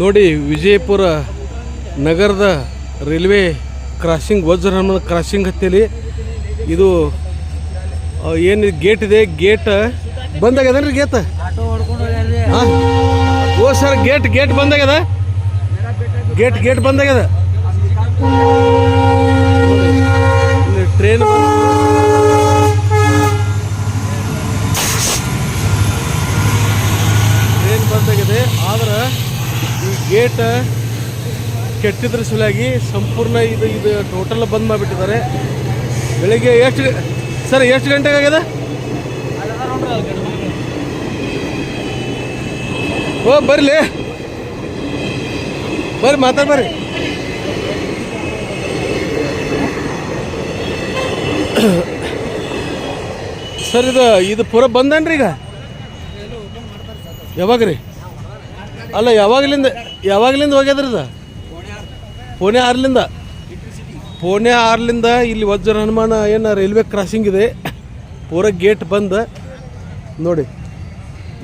ನೋಡಿ ವಿಜಯಪುರ ನಗರದ railway crossing ವಜ್ರಹಮನ crossing ಹತ್ತಿಯಲ್ಲಿ ಇದು ಏನು ಗೇಟ್ ಇದೆ? ಗೇಟ್ ಬಂದಾಗ್ಯದನ್ರಿ ಗೇಟ್? ಓ ಸರ್ ಗೇಟ್ ಗೇಟ್ ಬಂದಾಗ್ಯದ ಗೇಟ್ ಗೇಟ್ ಬಂದಾಗ್ಯದ ಇಲ್ಲಿ ಟ್ರೈನ್ ಟ್ರೈನ್ ಬಂದಾಗಿದೆ ಆದ್ರೆ ಗೇಟ್ ಕೆಟ್ಟಿದ್ರ ಸಲುವಾಗಿ ಸಂಪೂರ್ಣ ಇದು ಇದು ಟೋಟಲ್ ಬಂದ್ ಮಾಡಿಬಿಟ್ಟಿದ್ದಾರೆ. ಬೆಳಿಗ್ಗೆ ಎಷ್ಟು ಸರ್, ಎಷ್ಟು ಗಂಟೆಗೆ ಆಗ್ಯದ ಓ, ಬರ್ಲಿ. ಬರ್ರಿ ಮಾತಾಡ ಬರ್ರಿ ಸರ್, ಇದು ಇದು ಪೂರ ಬಂದನ್ರಿ ಈಗ? ಯಾವಾಗ ರೀ ಅಲ್ಲ, ಯಾವಾಗಲಿಂದ ಯಾವಾಗಲಿಂದ ಹೋಗ್ಯದ್ರದ ಪುಣೆ ಆರ್ಲಿಂದ? ಪುಣೆ ಆರ್ಲಿಂದ ಇಲ್ಲಿ ವಜ್ರ ಹನುಮಾನ ಏನು ರೈಲ್ವೆ ಕ್ರಾಸಿಂಗ್ ಇದೆ. ಪೂರ ಗೇಟ್ ಬಂದ. ನೋಡಿ,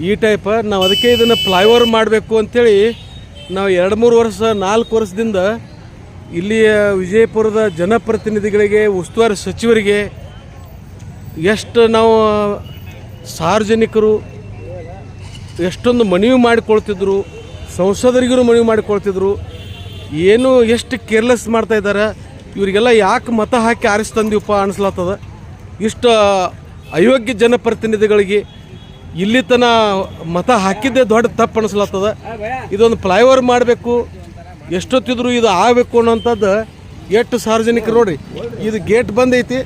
ಈ ಟೈಪ್ ನಾವು ಅದಕ್ಕೆ ಇದನ್ನು ಫ್ಲೈಓವರ್ ಮಾಡಬೇಕು ಅಂಥೇಳಿ ನಾವು ಎರಡು ಮೂರು ವರ್ಷ, ನಾಲ್ಕು ವರ್ಷದಿಂದ ಇಲ್ಲಿಯ ವಿಜಯಪುರದ ಜನಪ್ರತಿನಿಧಿಗಳಿಗೆ, ಉಸ್ತುವಾರಿ ಸಚಿವರಿಗೆ ಎಷ್ಟು ನಾವು ಸಾರ್ವಜನಿಕರು ಎಷ್ಟೊಂದು ಮನವಿ ಮಾಡಿಕೊಳ್ತಿದ್ರು. ಸಂಸದರಿಗೂ ಮನವಿ ಮಾಡಿಕೊಳ್ತಿದ್ರು. ಏನು ಎಷ್ಟು ಕೇರ್ಲೆಸ್ ಮಾಡ್ತಾ ಇದ್ದಾರೆ. ಇವರಿಗೆಲ್ಲ ಯಾಕೆ ಮತ ಹಾಕಿ ಆರಿಸ್ತಂದಿವಪ್ಪ ಅನಿಸ್ಲತ್ತದ ಇಷ್ಟು ಅಯೋಗ್ಯ ಜನಪ್ರತಿನಿಧಿಗಳಿಗೆ ಇಲ್ಲಿ ತನ ಮತ ಹಾಕಿದ್ದೇ ದೊಡ್ಡ ತಪ್ಪು ಅನಿಸ್ಲತ್ತದ ಇದೊಂದು ಫ್ಲೈಓವರ್ ಮಾಡಬೇಕು. ಎಷ್ಟೊತ್ತಿದ್ರು ಇದು ಆಗಬೇಕು ಅನ್ನೋಂಥದ್ದು ಎಷ್ಟು ಸಾರ್ವಜನಿಕರು ನೋಡಿರಿ. ಇದು ಗೇಟ್ ಬಂದೈತಿ.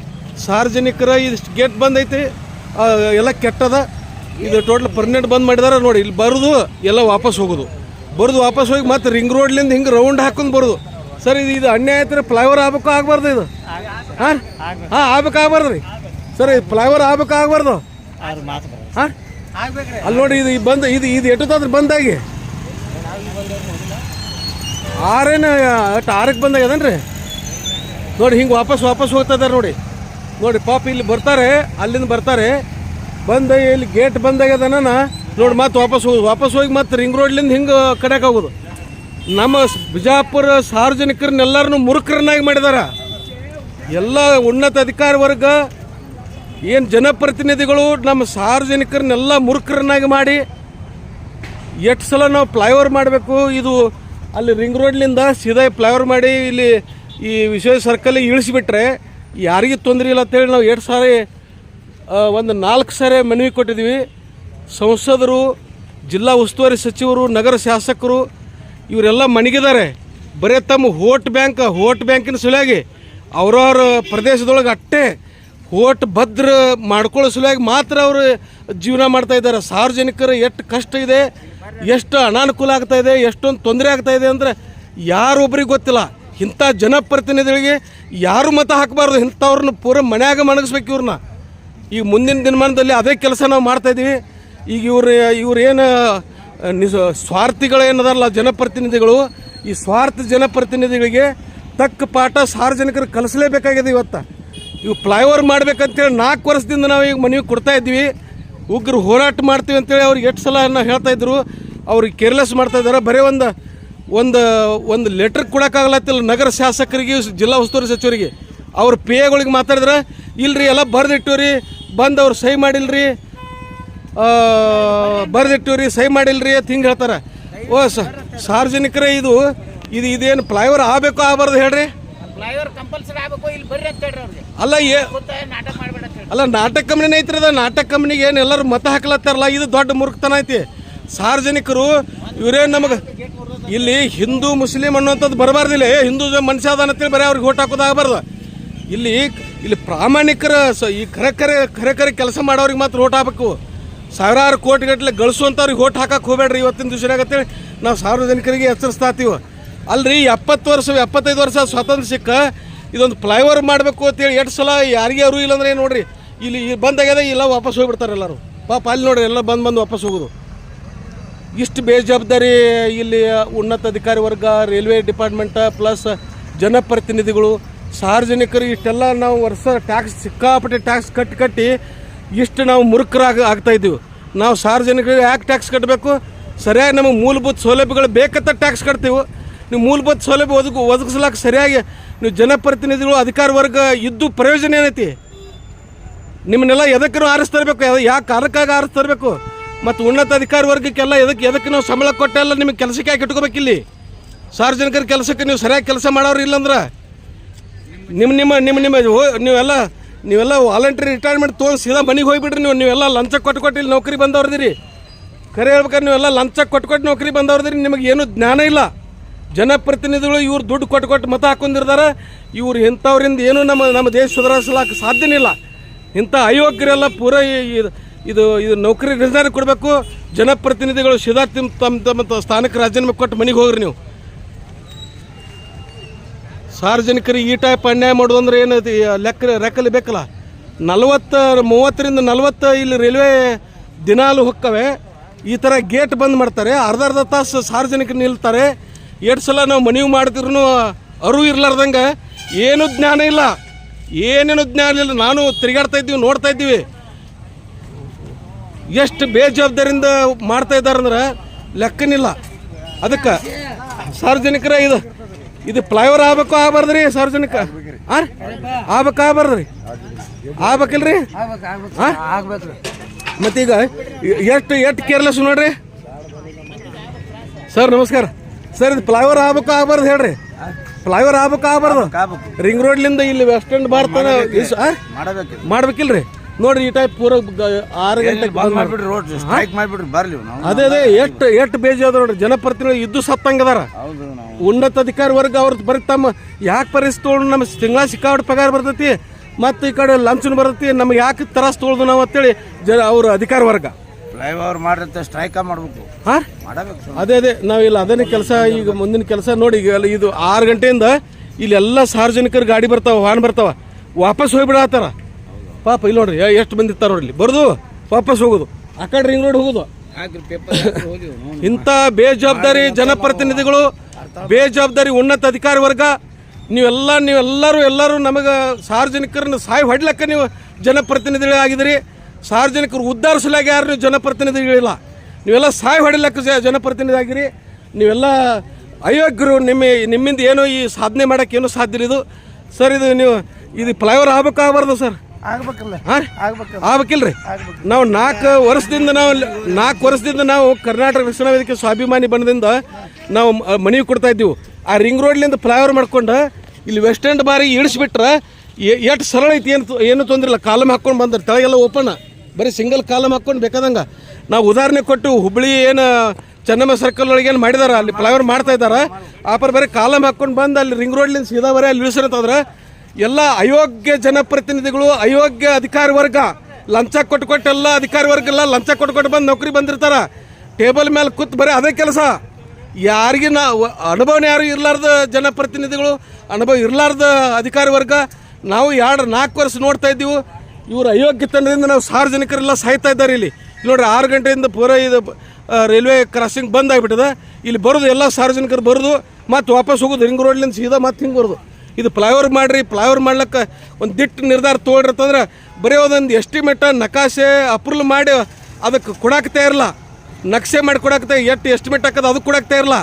ಸಾರ್ವಜನಿಕರ ಇದಿಷ್ಟು ಗೇಟ್ ಬಂದೈತಿ. ಎಲ್ಲ ಕೆಟ್ಟದ. ಇದು ಟೋಟಲ್ ಪರ್ಮನೆಂಟ್ ಬಂದ್ ಮಾಡಿದಾರೆ ನೋಡಿ ಇಲ್ಲಿ ಬರೋದು, ಎಲ್ಲ ವಾಪಸ್ ಹೋಗೋದು. ಬರೋದು ವಾಪಸ್ ಹೋಗಿ ಮತ್ತೆ ರಿಂಗ್ ರೋಡ್ಲಿಂದ ಹಿಂಗೆ ರೌಂಡ್ ಹಾಕೊಂಡು ಬರೋದು. ಸರ್ ಇದು ಇದು ಅನ್ಯಾಯ ಐತ್ರಿ ಫ್ಲೈಓವರ್ ಆಗ್ಬೇಕು ಆಗ್ಬಾರ್ದು ಇದು? ಹಾಂ? ಹಾಂ ಆಗ್ಬೇಕು ಆಗ್ಬಾರ್ದು ರೀ. ಸರ್ ಇದು ಫ್ಲೈಓವರ್ ಆಗ್ಬೇಕು ಆಗ್ಬಾರ್ದು? ಹಾಂ? ಅಲ್ಲಿ ನೋಡಿ ಇದು ಬಂದು ಬಂದ ಇದು ಇದು ಎಟ್ಟದಾದ್ರೆ ಬಂದಾಗಿ? ಆರೇನು ಅಷ್ಟು ಆರಕ್ಕೆ ಬಂದಾಗ್ಯದನ್ರಿ ನೋಡಿ ಹಿಂಗೆ ವಾಪಸ್ ವಾಪಸ್ ಹೋಗ್ತಾ ಇದ್ದಾರೆ ನೋಡಿ. ನೋಡಿ ಪಾಪ ಇಲ್ಲಿ ಬರ್ತಾರೆ ಅಲ್ಲಿಂದ ಬರ್ತಾರೆ. ಬಂದ ಇಲ್ಲಿ ಗೇಟ್ ಬಂದಾಗ್ಯದನ ನೋಡಿ, ಮತ್ತೆ ವಾಪಸ್ ಹೋಗೋದು. ವಾಪಸ್ ಹೋಗಿ ಮತ್ತೆ ರಿಂಗ್ ರೋಡ್ಲಿಂದ ಹಿಂಗೆ ಕಡೆಗೆ ಹೋಗೋದು ನಮ್ಮ ಬಿಜಾಪುರ ಸಾರ್ವಜನಿಕರನ್ನೆಲ್ಲರನ್ನು ಮುರುಕರನ್ನಾಗಿ ಮಾಡಿದಾರ. ಎಲ್ಲ ಉನ್ನತ ಅಧಿಕಾರ ವರ್ಗ, ಏನು ಜನಪ್ರತಿನಿಧಿಗಳು ನಮ್ಮ ಸಾರ್ವಜನಿಕರನ್ನೆಲ್ಲ ಮುರುಕರನ್ನಾಗಿ ಮಾಡಿ, ಎಷ್ಟು ಸಲ ನಾವು ಫ್ಲೈಓವರ್ ಮಾಡಬೇಕು, ಇದು ಅಲ್ಲಿ ರಿಂಗ್ ರೋಡ್ಲಿಂದ ಸೀದಾ ಫ್ಲೈಓವರ್ ಮಾಡಿ ಇಲ್ಲಿ ಈ ವಿಶ್ವ ಸರ್ಕಲಿಗೆ ಇಳಿಸಿಬಿಟ್ರೆ ಯಾರಿಗೂ ತೊಂದರೆ ಇಲ್ಲ ಅಂತೇಳಿ ನಾವು ಎರಡು ಸಾರಿ ಒಂದು ನಾಲ್ಕು ಸಾರಿ ಮನವಿ ಕೊಟ್ಟಿದ್ದೀವಿ ಸಂಸದರು, ಜಿಲ್ಲಾ ಉಸ್ತುವಾರಿ ಸಚಿವರು, ನಗರ ಶಾಸಕರು, ಇವರೆಲ್ಲ ಮಣಗಿದ್ದಾರೆ. ಬರೀ ತಮ್ಮ ಹೋಟ್ ಬ್ಯಾಂಕ್ ಹೋಟ್ ಬ್ಯಾಂಕಿನ ಸಲುವಾಗಿ ಅವ್ರವ್ರ ಪ್ರದೇಶದೊಳಗೆ ಅಟ್ಟೆ ಹೋಟ್ ಭದ್ರ ಮಾಡ್ಕೊಳ್ಳೋ ಸಲುವಾಗಿ ಮಾತ್ರ ಅವರು ಜೀವನ ಮಾಡ್ತಾ ಇದ್ದಾರೆ. ಸಾರ್ವಜನಿಕರು ಎಷ್ಟು ಕಷ್ಟ ಇದೆ, ಎಷ್ಟು ಅನಾನುಕೂಲ ಆಗ್ತಾ ಇದೆ, ಎಷ್ಟೊಂದು ತೊಂದರೆ ಆಗ್ತಾ ಇದೆ ಅಂದರೆ ಯಾರೊಬ್ರಿಗೆ ಗೊತ್ತಿಲ್ಲ. ಇಂಥ ಜನಪ್ರತಿನಿಧಿಗಳಿಗೆ ಯಾರು ಮತ ಹಾಕಬಾರ್ದು? ಇಂಥವ್ರನ್ನ ಪೂರ ಮನ್ಯಾಗ ಮಣಗಿಸ್ಬೇಕು ಇವ್ರನ್ನ. ಈಗ ಮುಂದಿನ ದಿನಮಾನದಲ್ಲಿ ಅದೇ ಕೆಲಸ ನಾವು ಮಾಡ್ತಾ ಇದ್ದೀವಿ. ಈಗ ಇವ್ರು ಇವ್ರೇನು ನಿಜ ನಿಸ್, ಸ್ವಾರ್ಥಿಗಳು ಜನಪ್ರತಿನಿಧಿಗಳು, ಈ ಸ್ವಾರ್ಥ ಜನಪ್ರತಿನಿಧಿಗಳಿಗೆ ತಕ್ಕ ಪಾಠ ಸಾರ್ವಜನಿಕರು ಕಲಿಸಲೇಬೇಕಾಗಿದೆ ಇವತ್ತು. ಇವು ಫ್ಲೈಓವರ್ ಮಾಡ್ಬೇಕಂತೇಳಿ ನಾಲ್ಕು ವರ್ಷದಿಂದ ನಾವು ಈಗ ಮನವಿ ಕೊಡ್ತಾ ಇದ್ವಿ ಉಗ್ರ ಹೋರಾಟ ಮಾಡ್ತೀವಿ ಅಂತೇಳಿ ಅವ್ರಿಗೆ ಎಷ್ಟು ಸಲ ನಾವು ಹೇಳ್ತಾ ಇದ್ರು. ಅವ್ರಿಗೆ ಕೇರ್ಲೆಸ್ ಮಾಡ್ತಾ ಇದ್ದಾರೆ. ಬರೀ ಒಂದು ಒಂದು ಒಂದು ಲೆಟರ್ ಕೊಡೋಕ್ಕಾಗಲತ್ತಿಲ್ಲ ನಗರ ಶಾಸಕರಿಗೆ, ಜಿಲ್ಲಾ ಉಸ್ತುವಾರಿ ಸಚಿವರಿಗೆ. ಅವ್ರ ಪಿ ಎಗಳಿಗೆ ಮಾತಾಡಿದ್ರೆ, ಇಲ್ರಿ ಎಲ್ಲ ಬರ್ದಿಟ್ಟಿವ್ರಿ, ಬಂದು ಅವ್ರು ಸಹಿ ಮಾಡಿಲ್ರಿ. ಬರ್ದಿಟ್ಟಿವ್ರಿ ಸಹಿ ಮಾಡಿಲ್ರಿ ಅಂತ ಹಿಂಗೆ ಹೇಳ್ತಾರೆ. ಓ ಸ ಸಾರ್ವಜನಿಕರೇ ಇದು ಇದು ಇದೇನು ಫ್ಲೈಓವರ್ ಆಗಬೇಕು ಆಗಬಾರ್ದು ಹೇಳ್ರಿ. ಅಲ್ಲ ಏ ಅಲ್ಲ ನಾಟಕ ಕಂಪ್ನಿನೇ ಐತ್ರಿ ಅದ ನಾಟಕ ಕಂಪ್ನಿಗೆ ಏನು ಎಲ್ಲರೂ ಮತ ಹಾಕ್ಲತ್ತಾರಲ್ಲ ಇದು ದೊಡ್ಡ ಮೂರ್ಖತನ ಐತಿ. ಸಾರ್ವಜನಿಕರು ಇವರೇನು ನಮಗೆ ಇಲ್ಲಿ ಹಿಂದೂ ಮುಸ್ಲಿಂ ಅನ್ನುವಂಥದ್ದು ಬರಬಾರ್ದಿಲ್ಲ ಹಿಂದೂ ಮನುಷ್ಯ ಅದ ಅಂತೇಳಿ ಬರೀ ಅವ್ರಿಗೆ ಓಟ್ ಹಾಕೋದಾಗಬಾರ್ದು ಇಲ್ಲಿ ಇಲ್ಲಿ ಪ್ರಾಮಾಣಿಕರ ಸ ಈ ಖರೆ ಕರೆ ಖರೆ ಕರೆ ಕೆಲಸ ಮಾಡೋರಿಗೆ ಮಾತ್ರ ಓಟ್ ಹಾಕಬೇಕು. ಸಾವಿರಾರು ಕೋಟಿ ಗಟ್ಟಲೆ ಗಳಿಸುವಂಥವ್ರಿಗೆ ಓಟ್ ಹಾಕಕ್ಕೆ ಹೋಗ್ಬೇಡ್ರಿ ಇವತ್ತಿನ ದಿವಸನಾಗ ಅಂತೇಳಿ ನಾವು ಸಾರ್ವಜನಿಕರಿಗೆ ಎಚ್ಚರಿಸ್ತಾತೀವಿ. ಅಲ್ರಿ ಎಪ್ಪತ್ತು ವರ್ಷ, ಎಪ್ಪತ್ತೈದು ವರ್ಷ ಸ್ವಾತಂತ್ರ್ಯ ಸಿಕ್ಕ, ಇದೊಂದು ಫ್ಲೈಓವರ್ ಮಾಡಬೇಕು ಅಂತೇಳಿ ಎಷ್ಟು ಸಲ ಯಾರಿಗೆ ಇಲ್ಲ ಅಂದ್ರೆ ನೋಡ್ರಿ? ಇಲ್ಲಿ ಬಂದಾಗ ಬಂದಾಗ್ಯದ ಇಲ್ಲ ವಾಪಸ್ ಹೋಗ್ಬಿಡ್ತಾರೆ ಎಲ್ಲರೂ. ಪಾಪ ಅಲ್ಲಿ ನೋಡ್ರಿ ಎಲ್ಲ ಬಂದು ಬಂದು ವಾಪಸ್ ಹೋಗೋದು. ಇಷ್ಟು ಬೇಜವಾಬ್ದಾರಿ ಇಲ್ಲಿ ಉನ್ನತ ಅಧಿಕಾರಿ ವರ್ಗ ರೈಲ್ವೆ ಡಿಪಾರ್ಟ್ಮೆಂಟ್ ಪ್ಲಸ್ ಜನಪ್ರತಿನಿಧಿಗಳು, ಸಾರ್ವಜನಿಕರು ಇಷ್ಟೆಲ್ಲ ನಾವು ವರ್ಷ ಟ್ಯಾಕ್ಸ್ ಸಿಕ್ಕಾಪಟ್ಟೆ ಟ್ಯಾಕ್ಸ್ ಕಟ್ಟಿ ಕಟ್ಟಿ ಇಷ್ಟು ನಾವು ಮುರುಕರಾಗ ಆಗ್ತಾ ಇದ್ದೀವಿ. ನಾವು ಸಾರ್ವಜನಿಕರಿಗೆ ಯಾಕೆ ಟ್ಯಾಕ್ಸ್ ಕಟ್ಟಬೇಕು ಸರಿಯಾಗಿ ನಮಗೆ ಮೂಲಭೂತ ಸೌಲಭ್ಯಗಳು ಬೇಕಂತ ಟ್ಯಾಕ್ಸ್ ಕಟ್ತೀವಿ. ನೀವು ಮೂಲಭೂತ ಸೌಲಭ್ಯ ಒದಗು ಒದಗಿಸ್ಲಾಕ ಸರಿಯಾಗಿ ನೀವು ಜನಪ್ರತಿನಿಧಿಗಳು, ಅಧಿಕಾರ ವರ್ಗ ಇದ್ದು ಪ್ರಯೋಜನ ಏನೈತಿ? ನಿಮ್ಮನ್ನೆಲ್ಲ ಎದಕ್ಕೂ ಆರಿಸ್ತರಬೇಕು ಯಾವ ಕಾರಣಕ್ಕಾಗಿ ಆರಿಸ್ತರಬೇಕು ಮತ್ತು ಉನ್ನತ ಅಧಿಕಾರ ವರ್ಗಕ್ಕೆಲ್ಲ ಎದಕ್ಕೆ ಎದಕ್ಕೆ ನಾವು ಸಂಬಳ ಕೊಟ್ಟೆಲ್ಲ ನಿಮಗೆ ಕೆಲಸಕ್ಕೆ ಯಾಕೆ ಇಟ್ಕೋಬೇಕಿಲ್ಲಿ? ಸಾರ್ವಜನಿಕರ ಕೆಲಸಕ್ಕೆ ನೀವು ಸರಿಯಾಗಿ ಕೆಲಸ ಮಾಡೋರು ಇಲ್ಲಂದ್ರೆ? ನಿಮ್ಮ ನಿಮ್ಮ ನಿಮ್ಮ ನಿಮ್ಮ ನೀವೆಲ್ಲ ನೀವೆಲ್ಲ ವಾಲಂಟ್ರಿ ರಿಟೈರ್ಮೆಂಟ್ ತೊಗೊಂಡು ಸೀದಾ ಮನೆಗೆ ಹೋಗ್ಬಿಡ್ರಿ ನೀವು. ನೀವೆಲ್ಲ ಲಂಚ ಕೊಟ್ಟು ಕೊಟ್ಟು ಇಲ್ಲಿ ನೌಕರಿ ಬಂದವ್ರದಿರಿ. ಕರೆ ಹೇಳ್ಬೇಕಾದ್ರೆ ನೀವೆಲ್ಲ ಲಂಚ ಕೊಟ್ಟು ಕೊಟ್ಟು ನೌಕರಿ ಬಂದವ್ರದಿರಿ. ನಿಮಗೆ ಏನು ಜ್ಞಾನ ಇಲ್ಲ. ಜನಪ್ರತಿನಿಧಿಗಳು ಇವ್ರು ದುಡ್ಡು ಕೊಟ್ಟು ಕೊಟ್ಟು ಮತ ಹಾಕೊಂಡಿರ್ತಾರೆ ಇವ್ರು ಇಂಥವ್ರಿಂದ ಏನೂ ನಮ್ಮ ನಮ್ಮ ದೇಶ ಸುಧಾರಿಸಲಾಕ ಸಾಧ್ಯನಿಲ್ಲ ಇಂಥ ಅಯೋಗ್ಯರೆಲ್ಲ ಪೂರ ಇದು ಇದು ನೌಕರಿ ರಿಸೈನ್ ಕೊಡಬೇಕು. ಜನಪ್ರತಿನಿಧಿಗಳು ಸೀದಾ ತಿಮ್ ತಮ್ಮ ತಮ್ಮ ಸ್ಥಾನಕ್ಕೆ ರಾಜೀನಾಮೆ ಕೊಟ್ಟು ಮನೆಗೆ ಹೋಗ್ರಿ ನೀವು. ಸಾರ್ವಜನಿಕರಿಗೆ ಈ ಟೈಪ್ ಅನ್ಯಾಯ ಮಾಡೋದು ಅಂದ್ರೆ ಏನು ಲೆಕ್ಕ ಲೆಕ್ಕಲ್ಲಿ ಬೇಕಲ್ಲ. ನಲ್ವತ್ತು, ಮೂವತ್ತರಿಂದ ನಲವತ್ತು ಇಲ್ಲಿ ರೈಲ್ವೆ ದಿನಾಲು ಹೊಕ್ಕವೆ. ಈ ಥರ ಗೇಟ್ ಬಂದ್ ಮಾಡ್ತಾರೆ. ಅರ್ಧ ಅರ್ಧ ತಾಸು ಸಾರ್ವಜನಿಕರು ನಿಲ್ತಾರೆ. ಎರಡು ಸಲ ನಾವು ಮನವಿ ಮಾಡ್ತಿದ್ರು ಅರಿವು ಇರ್ಲಾರ್ದಂಗೆ ಏನೂ ಜ್ಞಾನ ಇಲ್ಲ. ಏನೇನು ಜ್ಞಾನ ಇಲ್ಲ. ನಾನು ತಿರುಗಾಡ್ತಾ ಇದ್ದೀವಿ, ನೋಡ್ತಾ ಇದ್ದೀವಿ. ಎಷ್ಟು ಬೇಜವಾಬ್ದಾರಿಯಿಂದ ಮಾಡ್ತಾ ಇದ್ದಾರೆ ಅಂದ್ರೆ ಲೆಕ್ಕನಿಲ್ಲ. ಅದಕ್ಕೆ ಸಾರ್ವಜನಿಕರ ಇದು ಇದು ಫ್ಲೈಓವರ್ ಆಗ್ಬೇಕು ಆಗಬಾರ್ದ್ರಿ ಸಾರ್ವಜನಿಕ? ಹಾಂ ಆಗ್ಬೇಕು ರೀ ಆಗ್ಬೇಕಿಲ್ರಿ? ಹಾಂ ಮತ್ತೀಗ ಎಷ್ಟು ಎಷ್ಟು ಕೇರ್ಲೆಸ್ ನೋಡ್ರಿ? ಸರ್ ನಮಸ್ಕಾರ. ಸರ್ ಇದು ಫ್ಲೈಓವರ್ ಆಗ್ಬೇಕು ಆಗ್ಬಾರ್ದು ಹೇಳ್ರಿ. ಫ್ಲೈಓವರ್ ಆಗ್ಬೇಕು ಆಗ್ಬಾರ್ದು. ರಿಂಗ್ ರೋಡ್ಲಿಂದ ಇಲ್ಲಿ ವೆಸ್ಟ್ ಎಂಡ್ ಭಾರತ ಮಾಡಬೇಕು ಮಾಡ್ಬೇಕಿಲ್ರಿ? ನೋಡ್ರಿ ಈ ಟೈಪ್ ಪೂರ ಆರು ಗಂಟೆಗೆ ಬಂದ್ ಮಾಡ್ಬಿಡ್ರಿ ಮಾಡ್ಬಿಡ್ರಿ ರೋಡ್ ಸ್ಟ್ರೈಕ್ ಬರ್ಲಿ ನಾವು ಅದೇ ಅದೇ ಎಷ್ಟು ಎಷ್ಟು ಅದ ನೋಡ್ರಿ ಜನಪ್ರತಿನಿಧಿ ಇದ್ದು ಸತ್ತಂಗದಾರ ಹೌದು ನಾವು. ಉನ್ನತ ಅಧಿಕಾರಿ ವರ್ಗ ಅವ್ರದ್ದು ಬರೀ ತಮ್ಮ ಯಾಕೆ ಪರಿಸ್ಥಿತಿ ತೊಗೊಂಡು ನಮ್ಮ ತಿಂಗಳ ಸಿಕ್ಕಾಬಿಟ್ಟು ಪಗಾರ ಬರ್ತೈತಿ ಮತ್ತು ಈ ಕಡೆ ಲಂಚನ್ ಬರ್ತೈತಿ ನಮ್ಗೆ ಯಾಕೆ ತ್ರಾಸ ತೊಳ್ದು ನಾವು ಅಂತೇಳಿ ಜನ ಅವ್ರ ಅಧಿಕಾರ ವರ್ಗ. ಫ್ಲೈಓವರ್ ಮಾಡಿರುತ್ತೆ ಸ್ಟ್ರೈಕ್ ಮಾಡ್ಬೇಕು. ಹಾಂ? ಮಾಡಬೇಕು ಅದೇ ಅದೇ ನಾವಿಲ್ಲ ಅದನ್ನ ಕೆಲಸ ಈಗ ಮುಂದಿನ ಕೆಲಸ ನೋಡಿ ಈಗ ಇದು ಆರು ಗಂಟೆಯಿಂದ ಇಲ್ಲೆಲ್ಲ ಎಲ್ಲ ಸಾರ್ವಜನಿಕರು ಗಾಡಿ ಬರ್ತಾವ ವಾಹನ ಬರ್ತಾವ ವಾಪಸ್ ಹೋಗ್ಬಿಡತ್ತಾರ. ಪಾಪ ಇಲ್ಲಿ ನೋಡ್ರಿ ಎಷ್ಟು ಮಂದಿ ಇರ್ತಾರ ನೋಡ್ರಿ ಬರ್ದು ವಾಪಸ್ ಹೋಗೋದು. ಆ ಕಡೆ ರಿಂಗ್ ರೋಡ್ ಹೋಗೋದು. ಇಂಥ ಬೇಜವಾಬ್ದಾರಿ ಜನಪ್ರತಿನಿಧಿಗಳು ಬೇಜವಾಬ್ದಾರಿ ಉನ್ನತ ಅಧಿಕಾರಿ ವರ್ಗ ನೀವೆಲ್ಲ ನೀವೆಲ್ಲರೂ ಎಲ್ಲರೂ ನಮಗೆ ಸಾರ್ವಜನಿಕರನ್ನ ಸಾಯಿ ಹೊಡ್ಲಕ್ಕ ನೀವು ಜನಪ್ರತಿನಿಧಿಗಳಾಗಿದ್ದೀರಿ ಸಾರ್ವಜನಿಕರು ಉದ್ಧಾರಿಸಲಾಗ ಯಾರು ನೀವು ಜನಪ್ರತಿನಿಧಿಗಳಿಲ್ಲ. ನೀವೆಲ್ಲ ಸಾಯಿ ಹೊಡಿಲಕ್ಕ ಜನಪ್ರತಿನಿಧಿ ಆಗಿರಿ. ನೀವೆಲ್ಲ ಅಯೋಗ್ಯರು ನಿಮ್ಮ ನಿಮ್ಮಿಂದ ಏನೋ ಈ ಸಾಧನೆ ಮಾಡೋಕ್ಕೆ ಏನು ಸಾಧ್ಯ ಇಲ್ಲ ಇದು. ಸರ್ ಇದು ನೀವು ಇದು ಫ್ಲೈಓವರ್ ಆಗ್ಬೇಕಾಗಬಾರ್ದು ಸರ್. ಆಗ್ಬೇಕಿಲ್ರಿ. ನಾವು ನಾಲ್ಕು ವರ್ಷದಿಂದ ನಾವು ನಾಲ್ಕು ವರ್ಷದಿಂದ ನಾವು ಕರ್ನಾಟಕ ರಕ್ಷಣಾ ವೇದಿಕೆ ಸ್ವಾಭಿಮಾನಿ ಬಂದಿಂದ ನಾವು ಮನವಿ ಕೊಡ್ತಾ ಇದ್ದೀವಿ. ಆ ರಿಂಗ್ ರೋಡ್ಲಿಂದ ಫ್ಲೈಓವರ್ ಮಾಡ್ಕೊಂಡು ಇಲ್ಲಿ ವೆಸ್ಟ್ ಎಂಡ್ ಬಾರಿ ಇಳಿಸ್ಬಿಟ್ರೆ ಎಷ್ಟು ಸರಳ ಐತಿ ಏನು ಏನು ತೊಂದ್ರೆ ಇಲ್ಲ ಕಾಲಮ್ ಹಾಕ್ಕೊಂಡು ಬಂದ್ರೆ ತಳಗೆಲ್ಲ ಓಪನ್ ಬರೀ ಸಿಂಗಲ್ ಕಾಲಮ್ ಹಾಕ್ಕೊಂಡು ಬೇಕಾದಂಗೆ. ನಾವು ಉದಾಹರಣೆ ಕೊಟ್ಟು ಹುಬ್ಳಿ ಏನು ಚೆನ್ನಮ್ಮ ಸರ್ಕಲ್ ಒಳಗೆ ಏನು ಮಾಡಿದಾರ? ಅಲ್ಲಿ ಫ್ಲೈಓವರ್ ಮಾಡ್ತಾ ಇದ್ದಾರೆ ಆಪರ್ ಬರೀ ಕಾಲಮ್ ಹಾಕ್ಕೊಂಡು ಬಂದು ಅಲ್ಲಿ ರಿಂಗ್ ರೋಡ್ಲಿಂದ ಸೀದಾ ಬರೀ ಅಲ್ಲಿ ಇಳಿಸಿರ್ತಂದ್ರೆ ಎಲ್ಲ ಅಯೋಗ್ಯ ಜನಪ್ರತಿನಿಧಿಗಳು, ಅಯೋಗ್ಯ ಅಧಿಕಾರಿ ವರ್ಗ, ಲಂಚ ಕೊಟ್ಟು ಕೊಟ್ಟು ಎಲ್ಲ ಅಧಿಕಾರಿ ವರ್ಗ ಎಲ್ಲ ಲಂಚ ಕೊಟ್ಟು ಕೊಟ್ಟು ಬಂದು ನೌಕರಿ ಬಂದಿರ್ತಾರ. ಟೇಬಲ್ ಮೇಲೆ ಕೂತ್ ಬರೀ ಅದೇ ಕೆಲಸ. ಯಾರಿಗೆ ನಾ ಅನುಭವ ಯಾರು ಇರಲಾರ್ದ ಜನಪ್ರತಿನಿಧಿಗಳು, ಅನುಭವ ಇರಲಾರ್ದ ಅಧಿಕಾರಿ ವರ್ಗ. ನಾವು ಎರಡು ನಾಲ್ಕು ವರ್ಷ ನೋಡ್ತಾ ಇದ್ದೀವಿ. ಇವರು ಅಯೋಗ್ಯತನದಿಂದ ನಾವು ಸಾರ್ವಜನಿಕರೆಲ್ಲ ಸಾಯ್ತಾ ಇದ್ದಾರೆ ಇಲ್ಲಿ. ನೋಡ್ರಿ ಆರು ಗಂಟೆಯಿಂದ ಪೂರ ಇದು ರೈಲ್ವೆ ಕ್ರಾಸಿಂಗ್ ಬಂದ್ ಆಗಿಬಿಟ್ಟದ. ಇಲ್ಲಿ ಬರೋದು ಎಲ್ಲ ಸಾರ್ವಜನಿಕರು ಬರೋದು, ಮತ್ತು ವಾಪಸ್ ಹೋಗೋದು ಹಿಂಗೆ ರೋಡ್ಲಿಂದ ಸೀದಾ ಮತ್ತೆ ಹಿಂಗೆ ಬರೋದು. ಇದು ಫ್ಲೈಓವರ್ ಮಾಡ್ರಿ, ಫ್ಲೈಓವರ್ ಮಾಡ್ಲಿಕ್ಕೆ ಒಂದು ದಿಟ್ಟು ನಿರ್ಧಾರ ತೊಗೊಳ್ರಿರ್ತಂದ್ರೆ ಬರೀ ಒಂದೊಂದು ಎಸ್ಟಿಮೇಟ ನಕಾಶೆ ಅಪ್ರೂವಲ್ ಮಾಡಿ ಅದಕ್ಕೆ ಕೊಡಾಕ್ತಾ ಇರಲ್ಲ ನಕ್ಷೆ ಮಾಡಿ ಕೊಡಾಕ್ತಾ ಎಷ್ಟು ಎಸ್ಟಿಮೇಟ್ ಹಾಕೋದು ಅದು ಕೊಡಾಕ್ತಾ ಇರಲ್ಲ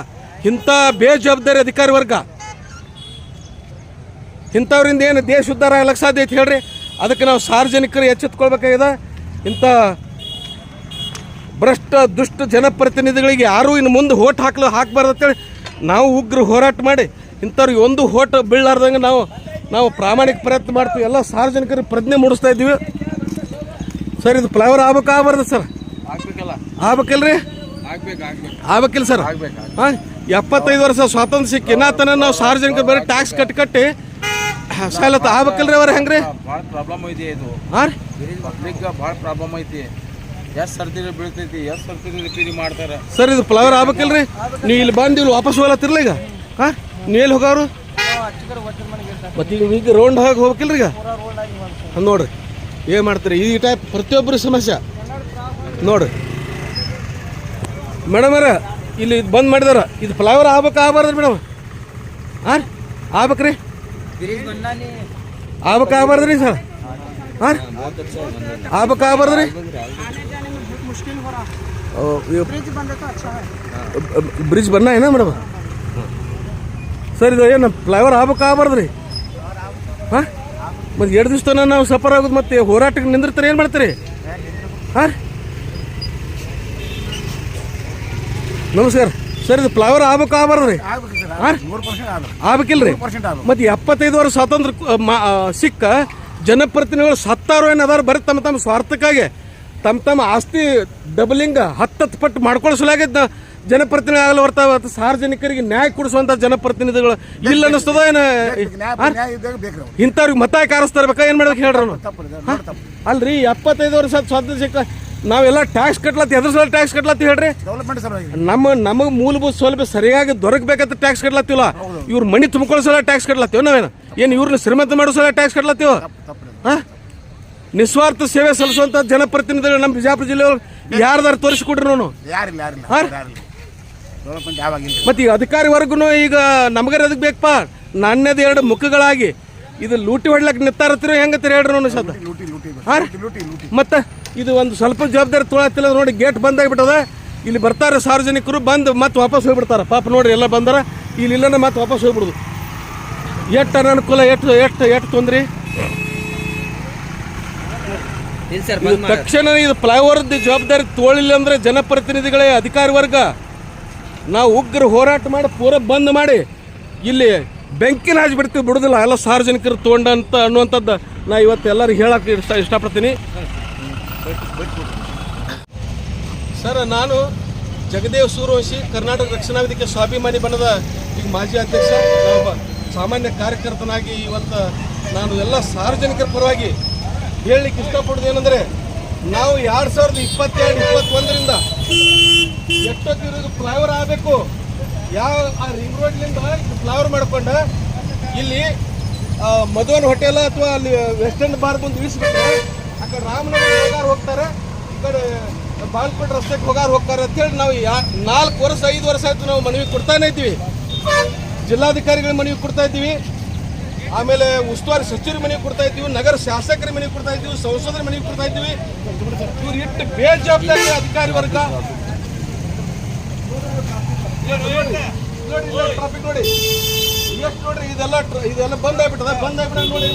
ಇಂಥ ಬೇಜವಾಬ್ದಾರಿ ಅಧಿಕಾರಿ ವರ್ಗ. ಇಂಥವ್ರಿಂದ ಏನು ದೇಶ ಉದ್ಧಾರ ಆಗ್ಲಕ್ಕೆ ಸಾಧ್ಯ ಐತೆ ಹೇಳ್ರಿ. ಅದಕ್ಕೆ ನಾವು ಸಾರ್ವಜನಿಕರು ಎಚ್ಚೆತ್ಕೊಳ್ಬೇಕಾಗಿದೆ. ಇಂಥ ಭ್ರಷ್ಟ, ದುಷ್ಟ ಜನಪ್ರತಿನಿಧಿಗಳಿಗೆ ಯಾರೂ ಇನ್ನು ಮುಂದೆ ಓಟ್ ಹಾಕ್ಲು ಹಾಕಬಾರ್ದು ಅಂತೇಳಿ ನಾವು ಉಗ್ರ ಹೋರಾಟ ಮಾಡಿ ಇಂಥವ್ರಿಗೆ ಒಂದು ಹೋಟ್ ಬೀಳಲಾರ್ದಂಗೆ ನಾವು ನಾವು ಪ್ರಾಮಾಣಿಕ ಪ್ರಯತ್ನ ಮಾಡ್ತೀವಿ. ಎಲ್ಲ ಸಾರ್ವಜನಿಕರಿಗೆ ಪ್ರಜ್ಞೆ ಮೂಡಿಸ್ತಾ ಇದ್ದೀವಿ. ಸರ್ ಇದು ಫ್ಲೈವರ್ ಆಗ್ಬೇಕು ಆಗ್ಬಾರ್ದು ಸರ್? ಆಗ್ಬೇಕಲ್ಲ. ಆಗ್ಬೇಕಲ್ರಿ? ಆಗ್ಬೇಕು ಆಗ್ಬೇಕು. ಆಗ್ಬೇಕಿಲ್ಲ ಸರ್? ಹಾಂ ಎಪ್ಪತ್ತೈದು ವರ್ಷ ಸ್ವಾತಂತ್ರ್ಯ ಸಿಕ್ಕಿ ತನ ನಾವು ಸಾರ್ವಜನಿಕರು ಬರೀ ಟ್ಯಾಕ್ಸ್ ಕಟ್ಟಿ ಕಟ್ಟಿ ಸಾಲತ್ತ ಆಗ್ಬೇಕಲ್ರಿ ಅವ್ರ ಹೆಂಗ್ರಿ? ಭಾಳ ಪ್ರಾಬ್ಲಮ್ ಐತಿ ಇದು. ಹಾಂ ಪಬ್ಲಿಕ್ ಭಾಳ ಪ್ರಾಬ್ಲಮ್ ಐತಿ. ಎಷ್ಟು ಸರ್ತಿ ಬೀಳ್ತೈತಿ ಎಷ್ಟು ಸರ್ತಿ ರಿಪೇರಿ ಮಾಡ್ತಾರೆ. ಸರ್ ಇದು ಫ್ಲವರ್ ಆಗ್ಬೇಕಲ್ರಿ? ನೀವು ಇಲ್ಲಿ ಬಂದು ಇಲ್ಲಿ ವಾಪಸ್ ಹೋಗ್ಲತ್ತಿರ್ಲ ಈಗ? ಹಾಂ ನೀವು ಹೋಗಾರು ಹೋಗವ್ರು? ಮತ್ತೆ ಈಗ ರೌಂಡ್ ಹೋಗಿ ಹೋಗ್ಬೇಕಿಲ್ರಿ ಈಗ? ನೋಡ್ರಿ. ಏನು ಮಾಡ್ತೀರಿ? ಈ ಟೈಪ್ ಪ್ರತಿಯೊಬ್ಬರ ಸಮಸ್ಯೆ. ನೋಡ್ರಿ. ಮೇಡಮ್ ಅರ ಇಲ್ಲಿ ಇದು ಬಂದ್ ಮಾಡಿದಾರ. ಇದು ಫ್ಲೈವರ್ ಆಗ್ಬೇಕು ಆಗಬಾರ್ದು ಮೇಡಮ್. ಹಾಂ ಆಗ್ಬೇಕ್ರಿ ಆಗ್ಬೇಕು ಆಗ್ಬಾರ್ದ್ರಿ ಸರ್. ಹಾಂ ಆಗ್ಬೇಕು ಆಗಬಾರ್ದು ರೀ. ಬ್ರಿಡ್ಜ್ ಬನ್ನ ಏನ ಮೇಡಮ್? ಸರ್ ಇದು ಏನು ಫ್ಲೈವರ್ ಆಗ್ಬೇಕು ಆಗಬಾರ್ದು ರೀ ಹಾಂ? ಮತ್ತು ಎರಡು ದಿವಸ ತನಕ ನಾವು ಸಫರ್ ಆಗೋದು ಮತ್ತೆ ಹೋರಾಟಕ್ಕೆ ನಿಂದಿರ್ತಾರೆ ಏನು ಮಾಡ್ತೀರಿ? ಹಾಂ? ನಮಸ್ಕಾರ. ಸರ್ ಇದು ಫ್ಲೈವರ್ ಆಗ್ಬೇಕು ಆಗಬಾರ್ದು ರೀ ಹಾಂ? ಆಗ್ಬೇಕಿಲ್ರಿ? ಮತ್ತೆ ಎಪ್ಪತ್ತೈದು ವರ್ಷ ಸ್ವಾತಂತ್ರ್ಯ ಸಿಕ್ಕ ಜನಪ್ರತಿನಿಧಿಗಳು ಸತ್ತಾರು ಏನು ಅದಾರ ಬರೀ ತಮ್ಮ ತಮ್ಮ ಸ್ವಾರ್ಥಕ್ಕಾಗಿ ತಮ್ಮ ತಮ್ಮ ಆಸ್ತಿ ಡಬಲಿಂಗ್ ಹತ್ತತ್ತು ಪಟ್ಟು ಮಾಡ್ಕೊಳ್ಸಲಾಗಿದ್ದ ಜನಪ್ರತಿನಿಧಿ ಆಗಲ್ಲ ಬರ್ತಾವ ಸಾರ್ವಜನಿಕರಿಗೆ ನ್ಯಾಯ ಕೊಡಿಸುವಂತ ಜನಪ್ರತಿನಿಧಿಗಳು ಇಲ್ಲ ಅನ್ನಿಸ್ತದ ಏನ? ಇಂಥವ್ರಿಗೆ ಮತ ಕಾರಸ್ತಾ ಇರ್ಬೇಕಾ? ಏನ್ ಮಾಡ್ಬೇಕು ಹೇಳ್ರಿ? ಅಲ್ರಿ ಎಪ್ಪತ್ತೈದು ವರ್ಷ ಸ್ವಾತಂತ್ರ್ಯ ಸಿಕ್ಕ ನಾವೆಲ್ಲ ಟ್ಯಾಕ್ಸ್ ಕಟ್ಲತ್ತಿ ಎದ್ರ ಸಲ ಟ್ಯಾಕ್ಸ್ ಕಟ್ಲತ್ತಿ ಹೇಳ್ರಿ? ನಮ್ಮ ನಮಗೆ ಮೂಲಭೂತ ಸೌಲಭ್ಯ ಸರಿಯಾಗಿ ದೊರಕಬೇಕಂತ ಟ್ಯಾಕ್ಸ್ ಕಟ್ಲತ್ತಿವಲ್ಲ? ಇವ್ರ ಮನಿ ತುಂಬಿಕೊಳ್ಳೋ ಸಲ ಟ್ಯಾಕ್ಸ್ ಕಟ್ಲತ್ತೀವ ನಾವೇನು? ಏನು ಇವ್ರನ್ನ ಶ್ರೀಮಂತ ಮಾಡೋ ಸಲ ಟ್ಯಾಕ್ಸ್ ಕಟ್ಲತ್ತೀವ? ನಿಸ್ವಾರ್ಥ ಸೇವೆ ಸಲ್ಲಿಸುವಂತ ಜನಪ್ರತಿನಿಧಿಗಳು ನಮ್ಮ ಬಿಜಾಪುರ ಜಿಲ್ಲೆಯವ್ರು ಯಾರ್ದಾರು ತೋರಿಸಿಕೊಡ್ರಿ ನಾನು ಯಾರಿಲ್ಲ. ಡೆವಲಪ್ಮೆಂಟ್ ಮತ್ತೆ ಈಗ ಅಧಿಕಾರಿ ವರ್ಗನು ಈಗ ನಮಗರ ಅದಕ್ಕೆ ಬೇಕಪ್ಪ ನಾಣ್ಯದ ಎರಡು ಮುಖಗಳಾಗಿ ಇದು ಲೂಟಿ ಹೊಡ್ಲಕ್ಕೆ ನಿತ್ತಾರತ್ತಿರೋ ಹೆಂಗತ್ತೀರಿ ಹೇಳ್ರಿ ನೋಡಿ ಸದ ಹಾ? ಮತ್ತೆ ಇದು ಒಂದು ಸ್ವಲ್ಪ ಜವಾಬ್ದಾರಿ ತೊಳತ್ತಿಲ್ಲ ನೋಡಿ ಗೇಟ್ ಬಂದಾಗ್ಬಿಟ್ಟದ ಇಲ್ಲಿ ಬರ್ತಾರೆ ಸಾರ್ವಜನಿಕರು ಬಂದು ಮತ್ತೆ ವಾಪಸ್ ಹೋಗ್ಬಿಡ್ತಾರೆ. ಪಾಪ ನೋಡ್ರಿ ಎಲ್ಲ ಬಂದಾರ. ಇಲ್ಲಿ ಇಲ್ಲನ ಮತ್ತೆ ವಾಪಸ್ ಹೋಗ್ಬಿಡುದು. ಎಷ್ಟು ಅನನುಕೂಲ ಎಷ್ಟು ಎಷ್ಟು ಎಷ್ಟು ತೊಂದ್ರಿ? ತಕ್ಷಣ ಇದು ಫ್ಲೈಓವರ್ದು ಜವಾಬ್ದಾರಿ ತೋಳಿಲ್ಲ ಅಂದ್ರೆ ಜನಪ್ರತಿನಿಧಿಗಳೇ ಅಧಿಕಾರಿ ವರ್ಗ. ನಾವು ಉಗ್ರ ಹೋರಾಟ ಮಾಡಿ ಪೂರ ಬಂದ್ ಮಾಡಿ ಇಲ್ಲಿ ಬೆಂಕಿನ ಬಿಡ್ತೀವಿ, ಬಿಡುದಿಲ್ಲ. ಎಲ್ಲ ಸಾರ್ವಜನಿಕರು ತೊಗೊಂಡಂತ ಅನ್ನುವಂಥದ್ದು ನಾ ಇವತ್ತು ಎಲ್ಲರೂ ಹೇಳಕ್ಕೆ ಇಷ್ಟ ಇಷ್ಟಪಡ್ತೀನಿ. ಸರ್, ನಾನು ಜಗದೇವ್ ಸೂರ್ಯವಂಶಿ, ಕರ್ನಾಟಕ ರಕ್ಷಣಾ ವೇದಿಕೆ ಸ್ವಾಭಿಮಾನಿ ಬಣದ ಈಗ ಮಾಜಿ ಅಧ್ಯಕ್ಷ ಸಾಮಾನ್ಯ ಕಾರ್ಯಕರ್ತನಾಗಿ ಇವತ್ತು ನಾನು ಎಲ್ಲ ಸಾರ್ವಜನಿಕರ ಪರವಾಗಿ ಹೇಳಲಿಕ್ಕೆ ಇಷ್ಟಪಡೋದು ಏನಂದರೆ ನಾವು ಎರಡು ಸಾವಿರದ ಇಪ್ಪತ್ತೆರಡು, ಇಪ್ಪತ್ತೊಂದರಿಂದ ಎಷ್ಟೊತ್ತಿರೋದು ಫ್ಲೈವರ್ ಆಗಬೇಕು? ಯಾವ ಆ ರಿಂಗ್ ರೋಡ್ಲಿಂದ ಫ್ಲೈವರ್ ಮಾಡ್ಕೊಂಡು? ಇಲ್ಲಿ ಮಧುವನ್ ಹೋಟೆಲ್ ಅಥವಾ ಅಲ್ಲಿ ವೆಸ್ಟರ್ನ್ ಬಾರ್ ಬಂದು ಇಳಿಸ್ಬಿಟ್ರೆ, ಆ ಕಡೆ ರಾಮನಗರ ಹೋಗ್ತಾರೆ, ಈ ಕಡೆ ಬಾಲ್ಕೋಟ್ ರಸ್ತೆಗೆ ಹೋಗಾರ ಹೋಗ್ತಾರೆ ಅಂತೇಳಿ ನಾವು ಯಾ, ನಾಲ್ಕು ವರ್ಷ, ಐದು ವರ್ಷ ಆಯ್ತು ನಾವು ಮನವಿ ಕೊಡ್ತಾನೆ ಇದ್ದೀವಿ. ಜಿಲ್ಲಾಧಿಕಾರಿಗಳ ಮನವಿ ಕೊಡ್ತಾ ಇದ್ದೀವಿ. ಆಮೇಲೆ ಉಸ್ತುವಾರಿ ಸಚಿವರ ಮನೆಗೆ ಕೊಡ್ತಾ ಇದ್ದೀವಿ, ನಗರ ಶಾಸಕರ ಮನೆಗೆ ಕೊಡ್ತಾ ಇದ್ದೀವಿ, ಸಂಸದರ ಮನೆಗೆ ಕೊಡ್ತಾ ಇದ್ದೀವಿ. ಇವ್ರು ಇಟ್ಟು ಬೇಜವಾಬ್ದಾರಿ ಅಧಿಕಾರಿ ವರ್ಗ. ಟ್ರಾಫಿಕ್ ನೋಡಿ ಎಷ್ಟು ನೋಡ್ರಿ, ಇದೆಲ್ಲ ಇದೆಲ್ಲ ಬಂದ್ ಆಗ್ಬಿಟ್ಟದ, ಬಂದ್ ಆಗ್ಬಿಟ್ಟ ನೋಡಿ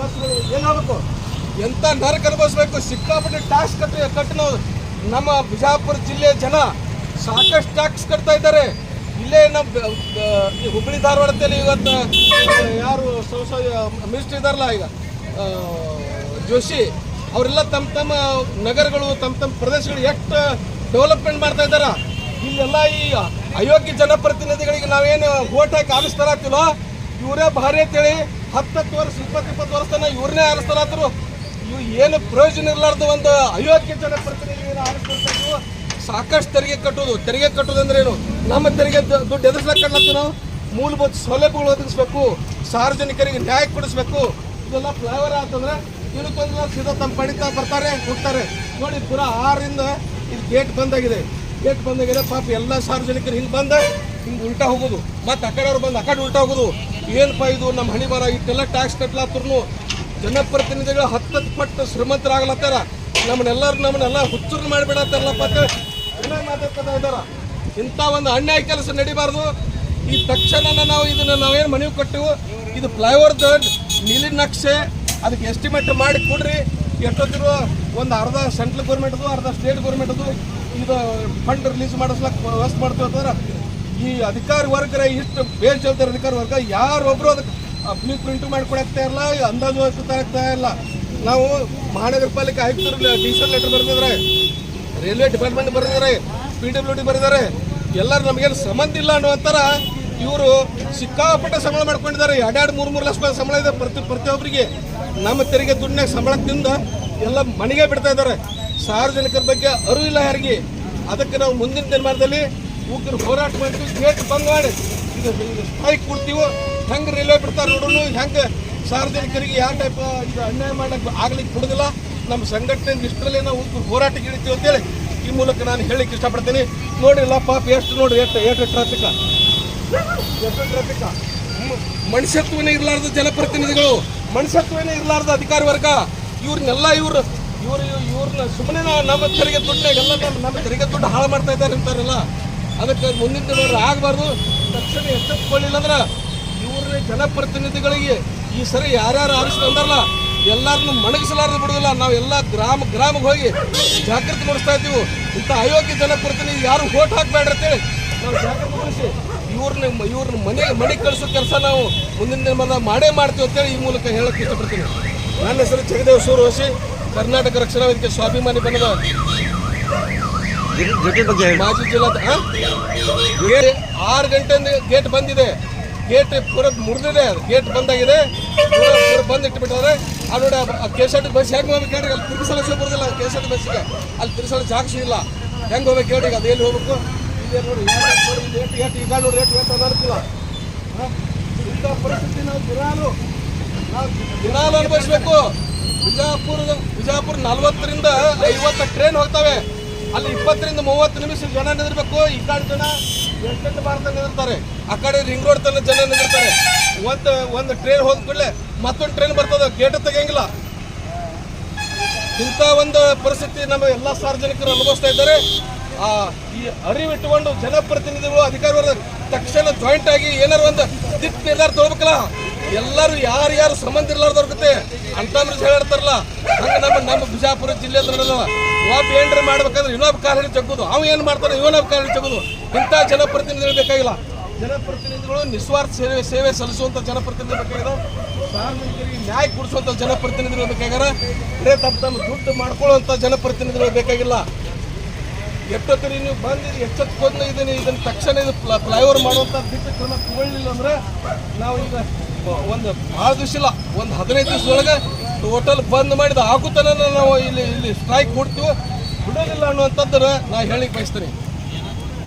ಬಸ್ಗಳು ಏನಾಗಬೇಕು ಎಂತ ನರಕ ಅನುಭವಿಸ್ಬೇಕು? ಸಿಕ್ಕಾಪಟ್ಟೆ ಟ್ಯಾಕ್ಸ್ ಕಟ್ಟಿ ಕಟ್ಟಿ ನಮ್ಮ ಬಿಜಾಪುರ ಜಿಲ್ಲೆಯ ಜನ ಸಾಕಷ್ಟು ಟ್ಯಾಕ್ಸ್ ಕಟ್ತಾ ಇದ್ದಾರೆ. ಇಲ್ಲೇ ನಮ್ಮ ಈ ಹುಬ್ಬಳ್ಳಿ ಧಾರವಾಡದಲ್ಲಿ ಇವತ್ತು ಯಾರು ಮಿನಿಸ್ಟರ್ ಇದಾರಲ್ಲ ಈಗ ಜೋಶಿ, ಅವರೆಲ್ಲ ತಮ್ಮ ತಮ್ಮ ನಗರಗಳು, ತಮ್ಮ ತಮ್ಮ ಪ್ರದೇಶಗಳು ಎಷ್ಟು ಡೆವಲಪ್ಮೆಂಟ್ ಮಾಡ್ತಾ ಇದ್ದಾರೆ? ಇಲ್ಲೆಲ್ಲ ಈ ಅಯೋಗ್ಯ ಜನಪ್ರತಿನಿಧಿಗಳಿಗೆ ನಾವೇನು ಓಟ್ ಹಾಕಿ ಆರಿಸ್ತಾರತ್ತಿಲ್ಲೋ ಇವರೇ ಭಾರಿ ಅಂತೇಳಿ ಹತ್ತತ್ತು ವರ್ಷ ಇಪ್ಪತ್ತು ಇಪ್ಪತ್ತು ವರ್ಷ ಇವ್ರನ್ನೇ ಆರಿಸ್ತಾರತ್ತರು ಇವು ಏನು ಪ್ರಯೋಜನ ಇರಲಾರ್ದು ಒಂದು ಅಯೋಗ್ಯ ಜನಪ್ರತಿನಿಧಿಗಳನ್ನ ಆರಿಸ್ಕೊಳ್ತಾ ಇದ್ವು ಸಾಕಷ್ಟು ತೆರಿಗೆ ಕಟ್ಟೋದು ತೆರಿಗೆ ಕಟ್ಟೋದು ಅಂದ್ರೆ ಏನು ನಮ್ಮ ತೆರಿಗೆ ದುಡ್ಡು ಎದುರಿಸ್ಲಕ್ಕೆ ಕಟ್ಲತ್ತೀವಿ ನಾವು? ಮೂಲಭೂತ ಸೌಲಭ್ಯಗಳು ಒದಗಿಸ್ಬೇಕು. ಸಾರ್ವಜನಿಕರಿಗೆ ನ್ಯಾಯ ಕೊಡಿಸ್ಬೇಕು. ಇದೆಲ್ಲ ಫ್ಲೈವರ್ ಆತಂದ್ರೆ ಇದಕ್ಕೊಂದು ಸೀದಾ ತಮ್ಮ ಪಡಿತಾ ಬರ್ತಾರೆ, ಹೋಗ್ತಾರೆ. ನೋಡಿ, ಪುರ ಆರಿಂದ ಇದು ಗೇಟ್ ಬಂದಾಗಿದೆ ಗೇಟ್ ಬಂದಾಗಿದೆ ಪಾಪ ಎಲ್ಲ ಸಾರ್ವಜನಿಕರು ಹಿಂಗೆ ಬಂದ ಹಿಂಗೆ ಉಲ್ಟಾ ಹೋಗೋದು. ಮತ್ತೆ ಆ ಕಡೆ ಅವ್ರು ಬಂದು ಆ ಉಲ್ಟಾ ಹೋಗೋದು. ಏನಪ್ಪ ಇದು? ನಮ್ಮ ಹಣಿ ಬರ ಇಷ್ಟೆಲ್ಲ ಟ್ಯಾಕ್ಸ್ ಕಟ್ಲಾತ್ರು ಜನಪ್ರತಿನಿಧಿಗಳು ಹತ್ತತ್ತು ಪಟ್ಟು ಶ್ರೀಮಂತರಾಗ್ಲತ್ತಾರ. ನಮ್ಮನ್ನೆಲ್ಲರೂ ನಮ್ಮನ್ನೆಲ್ಲ ಹುಚ್ಚರು ಮಾಡಿಬಿಡತ್ತಾರಲ್ಲಪ್ಪ ಅಂತ ಜನ ಇಂಥ ಒಂದು ಅನ್ಯಾಯ ಕೆಲಸ ನಡಿಬಾರ್ದು. ಈ ತಕ್ಷಣ ನಾವು ಇದನ್ನ ನಾವೇನು ಮನವಿ ಕೊಟ್ಟೆವು ಇದು ಫ್ಲೈಓವರ್ದು ನೀಲಿ ನಕ್ಷೆ, ಅದಕ್ಕೆ ಎಸ್ಟಿಮೇಟ್ ಮಾಡಿ ಕೊಡ್ರಿ. ಎಷ್ಟೊತ್ತಿರೋ ಒಂದು ಅರ್ಧ ಸೆಂಟ್ರಲ್ ಗೌರ್ಮೆಂಟ್ದು ಅರ್ಧ ಸ್ಟೇಟ್ ಗೌರ್ಮೆಂಟ್ದು ಇದು ಫಂಡ್ ರಿಲೀಸ್ ಮಾಡಿಸ್ಲಕ್ಕೆ ವ್ಯವಸ್ಥೆ ಮಾಡ್ತೀವಿ ಅಂತಂದ್ರೆ, ಈ ಅಧಿಕಾರಿ ವರ್ಗರ ಇಷ್ಟು ಬೇಜವಾಬ್ದಾರಿ ಅಧಿಕಾರಿ ವರ್ಗ, ಯಾರೊಬ್ರು ಅದಕ್ಕೆ ಬ್ಲೂ ಪ್ರಿಂಟ್ ಮಾಡ್ಕೊಡಕ್ತಾ ಇಲ್ಲ ಅಂದಾಜು ಆಗ್ತಾ ಇಲ್ಲ. ನಾವು ಮಹಾನಗರ ಪಾಲಿಕೆ ಆಯುಕ್ತರು ಡಿಸಿಷನ್ ಲೆಟರ್ ಬರೆದಿದ್ದಾರೆ ರೈಲ್ವೆ ಡಿಪಾರ್ಟ್ಮೆಂಟ್ ಬರೆದಿದ್ದಾರೆ ಪಿ ಡಬ್ಲ್ಯೂ ಡಿ ಬರೆದಿದ್ದಾರೆ. ಎಲ್ಲರೂ ನಮಗೇನು ಸಂಬಂಧ ಇಲ್ಲ ಅನ್ನುವಂಥರ ಇವರು ಸಿಕ್ಕಾಪಟ್ಟೆ ಸಂಬಳ ಮಾಡ್ಕೊಂಡಿದ್ದಾರೆ. ಎರಡೆರಡು, ಮೂರು ಮೂರು ಲಕ್ಷ ಸಂಬಳ ಇದೆ ಪ್ರತಿ, ಪ್ರತಿಯೊಬ್ಬರಿಗೆ. ನಮ್ಮ ತೆರಿಗೆ ದುಡ್ಡಿನ ಸಂಬಳ ತಿಂದ ಎಲ್ಲ ಮನೆಗೆ ಬಿಡ್ತಾ ಇದ್ದಾರೆ. ಸಾರ್ವಜನಿಕರ ಬಗ್ಗೆ ಅರಿವು ಇಲ್ಲ ಯಾರಿಗೆ. ಅದಕ್ಕೆ ನಾವು ಮುಂದಿನ ದಿನಮಾನದಲ್ಲಿ ಉಗ್ರ ಹೋರಾಟ ಮಾಡ್ತೀವಿ. ಗೇಟ್ ಬಂದ್ ಮಾಡಿ ಇದು ಸ್ಟ್ರೈಕ್ ಕೊಡ್ತೀವೋ, ಹೆಂಗೆ ರೈಲ್ವೆ ಬಿಡ್ತಾರೆ ನೋಡೋಣ ಹೆಂಗೆ ಸಾರ್ವಜನಿಕರಿಗೆ ಯಾವ ಟೈಪ್ ಇದು ಅನ್ಯಾಯ ಮಾಡಕ್ಕೆ ಆಗ್ಲಿಕ್ಕೆ ಬಿಡುದಿಲ್ಲ ನಮ್ಮ ಸಂಘಟನೆ ಇಷ್ಟರಲ್ಲೇ ನಾವು ಹೋರಾಟಕ್ಕೆ ಇಳಿತೀವಿ ಅಂತೇಳಿ ಈ ಮೂಲಕ ನಾನು ಹೇಳಿಕ್ಕೆ ಇಷ್ಟಪಡ್ತೀನಿ. ನೋಡಿಲ್ಲ ಪಾಪ ಎಷ್ಟು ನೋಡಿ, ಎಷ್ಟು ಎಷ್ಟು ಟ್ರಾಫಿಕ್ ಎಷ್ಟು ಟ್ರಾಫಿಕ್ ಮನುಷ್ಯತ್ವನೇ ಇರಲಾರ್ದ ಜನಪ್ರತಿನಿಧಿಗಳು, ಮನುಷ್ಯತ್ವನೇ ಇರಲಾರ್ದ ಅಧಿಕಾರಿ ವರ್ಗ. ಇವ್ರನ್ನೆಲ್ಲ ಇವ್ರು, ಇವರು, ಇವ್ರನ್ನ ಸುಮ್ಮನೆ ನಮ್ಮ ತೆರಿಗೆ ದುಡ್ಡು ನಮ್ಮ ನಮ್ಮ ತೆರಿಗೆ ದುಡ್ಡು ಹಾಳು ಮಾಡ್ತಾ ಇದ್ದಾರೆ ಅಂತಾರಲ್ಲ. ಅದಕ್ಕೆ ಮುಂದಿನ ದಿನಗಳು ಆಗಬಾರ್ದು. ತಕ್ಷಣ ಎಚ್ಚೆತ್ತುಕೊಳ್ಳಿಲ್ಲ ಅಂದ್ರೆ ಇವ್ರನ್ನ ಜನಪ್ರತಿನಿಧಿಗಳಿಗೆ ಈ ಸರಿ ಯಾರ್ಯಾರು ಆರಿಸ್ಕೊಂಡಾರಲ್ಲ ಎಲ್ಲರನ್ನು ಮಣಗಿಸಲಾರದು ಬಿಡುದಿಲ್ಲ. ನಾವು ಎಲ್ಲ ಗ್ರಾಮ ಗ್ರಾಮಕ್ಕೆ ಹೋಗಿ ಜಾಗೃತಿ ಮೂಡಿಸ್ತಾ ಇದ್ದೀವಿ. ಇಂಥ ಅಯೋಗ್ಯ ಜನಪ್ರತಿನಿಧಿ ಯಾರು ಓಟ್ ಹಾಕ್ಬೇಡ್ರಿ ಅಂತೇಳಿ ನಾವು ಜಾಗೃತಿ ಮೂಡಿಸಿ ಇವ್ರನ್ನ ಇವ್ರನ್ನ ಮನೆಗೆ ಮನೆಗೆ ಕಳಿಸೋ ಕೆಲಸ ನಾವು ಮುಂದಿನ ದಿನ ಮಾಡೇ ಮಾಡ್ತೀವಿ ಅಂತೇಳಿ ಈ ಮೂಲಕ ಹೇಳಕ್ಕೆ ಇಷ್ಟಪಡ್ತೀನಿ. ನನ್ನ ಹೆಸರು ಜಗದೇವ್ ಸೂರ್ವಶಿ ಕರ್ನಾಟಕ ರಕ್ಷಣಾ ವೇದಿಕೆ ಸ್ವಾಭಿಮಾನಿ ಬಣ್ಣದ ಬಗ್ಗೆ ಮಾಜಿ ಜಿಲ್ಲಾ ಆರು ಗಂಟೆಯಿಂದ ಗೇಟ್ ಬಂದಿದೆ. ಗೇಟ್ ಪೂರ ಮುರಿದಿದೆ. ಗೇಟ್ ಬಂದಾಗಿದೆ. ಪೂರ ಬಂದು ಬಂದ್ ಇಟ್ಬಿಟ್ಟವ್ರೆ ನೋಡಿ K S R T bus ಹೆಂಗೆ ಹೋಗ್ಬೇಕು ಹೇಳಿ ಅಲ್ಲಿ ತಿರುಗಿಸಲ ಬರೋದಿಲ್ಲ ಕೆ ಎಸ್ ಆರ್ ಟಿ ಬಸ್ಸಿಗೆ. ಅಲ್ಲಿ ತಿರುಗಿಸಲು ಜಾಗ ಇಲ್ಲ. ಹೆಂಗೆ ಹೋಗ್ಬೇಕು ಹೇಳಿ ಅದು ಎಲ್ಲಿ ಹೋಗ್ಬೇಕು? ಇಲ್ಲೇ ನೋಡಿ ರೇಟ್ ಏಟ್ ಈಗ ನೋಡಿ ರೇಟ್ ಏಟ್ ಅನ್ನೋದಿಲ್ಲ ಇಂಥ ಪರಿಸ್ಥಿತಿ ನಾವು ದಿನಾಲು ನಾವು ದಿನಾಲು ಅನುಭವಿಸ್ಬೇಕು. ಬಿಜಾಪುರ ಬಿಜಾಪುರ ನಲ್ವತ್ತರಿಂದ ಐವತ್ತು ಟ್ರೈನ್ ಹೋಗ್ತವೆ. ಅಲ್ಲಿ ಇಪ್ಪತ್ತರಿಂದ ಮೂವತ್ತು ನಿಮಿಷ ಜನ ನಿಂದಿರ್ಬೇಕು. ಈ ಕಡೆ ಜನ ಎಷ್ಟೆಂಟು ಭಾರತ ನಿಂದಿರ್ತಾರೆ? ಆ ಕಡೆ ರಿಂಗ್ ರೋಡ್ ತನಕ ಜನ ನಿಂದಿರ್ತಾರೆ. ಒಂದು ಒಂದು ಟ್ರೈನ್ ಹೋದ ಕೂಡಲೇ ಮತ್ತೊಂದು ಟ್ರೈನ್ ಬರ್ತದ ಗೇಟ್ ತೆಗಿಯಂಗಿಲ್ಲ. ಇಂಥ ಒಂದು ಪರಿಸ್ಥಿತಿ ನಮ್ಮ ಎಲ್ಲ ಸಾರ್ವಜನಿಕರು ಅನುಭವಿಸ್ತಾ ಇದ್ದಾರೆ. ಆ, ಈ ಅರಿವಿಟ್ಟುಕೊಂಡು ಜನಪ್ರತಿನಿಧಿಗಳು, ಅಧಿಕಾರಿಗಳು ತಕ್ಷಣ ಜಾಯಿಂಟ್ ಆಗಿ ಏನಾರು ಒಂದು ದಿಟ್ಟ ನಿರ್ಧಾರ ತಗೋಬೇಕಲ್ಲ? ಎಲ್ಲರೂ ಯಾರು ಯಾರು ಸಂಬಂಧ ಇರ್ಲಾರ್ದವ್ರ ಜೊತೆ ಅಂತಂದ್ರೆ ಹೇಳಿರ್ತಾರಲ್ಲ ಹಂಗೆ ನಮ್ಮ ನಮ್ಮ ಬಿಜಾಪುರ ಜಿಲ್ಲೆ ನಡೆದವ ಒಬ್ಬ ಏನ್ರ ಮಾಡ್ಬೇಕಂದ್ರೆ ಇನ್ನೊಬ್ಬ ಕಾಲ ಹಿಡಿದು ಜಗ್ಗುದು. ಅವ ಏನು ಮಾಡ್ತಾನೆ, ಇವನೊಬ್ಬ ಕಾಲ ಹಿಡಿದು ಜಗ್ಗುದು. ಇಂಥ ಜನಪ್ರತಿನಿಧಿಗಳು ಬೇಕಾಗಿಲ್ಲ. ಜನಪ್ರತಿನಿಧಿಗಳು ನಿಸ್ವಾರ್ಥ ಸೇವೆ ಸೇವೆ ಸಲ್ಲಿಸುವಂಥ ಜನಪ್ರತಿನಿಧಿ ಬೇಕಾಗಿದೆ ಸಾರ್ವಜನಿಕರಿಗೆ ನ್ಯಾಯ ಕೊಡಿಸುವಂಥ ಜನಪ್ರತಿನಿಧಿಗಳು ಬೇಕಾಗ್ಯಾರ. ಬರೇ ತಮ್ಮ ತಮ್ಮ ದುಡ್ಡು ಮಾಡ್ಕೊಳ್ಳುವಂಥ ಜನಪ್ರತಿನಿಧಿಗಳು ಬೇಕಾಗಿಲ್ಲ. ಎಷ್ಟೊತ್ತಿರಿ ನೀವು ಬಂದು ಎಚ್ಚೆತ್ಕೊಂಡು ಇದನ್ನ, ಇದನ್ನು ತಕ್ಷಣ ಇದು ಫ್ಲೈಓವರ್ ಮಾಡುವಂಥ ದಿಟ್ಟ ಕ್ರಮ ತಗೊಳ್ಳಿಲ್ಲ ಅಂದ್ರೆ ನಾವು ಈಗ ಒಂದು ಭಾಳ ದಿವಸ ಇಲ್ಲ ಒಂದು ಹದಿನೈದು ದಿವಸದೊಳಗೆ ಟೋಟಲ್ ಬಂದ್ ಮಾಡಿದ ಆಗುತ್ತಾನೆ ನಾವು ಇಲ್ಲಿ ಇಲ್ಲಿ ಸ್ಟ್ರೈಕ್ ಕೊಡ್ತೀವಿ, ಬಿಡೋದಿಲ್ಲ ಅನ್ನುವಂಥದ್ದನ್ನ ನಾ ಹೇಳಿಕ್ ಬಯಸ್ತೀನಿ.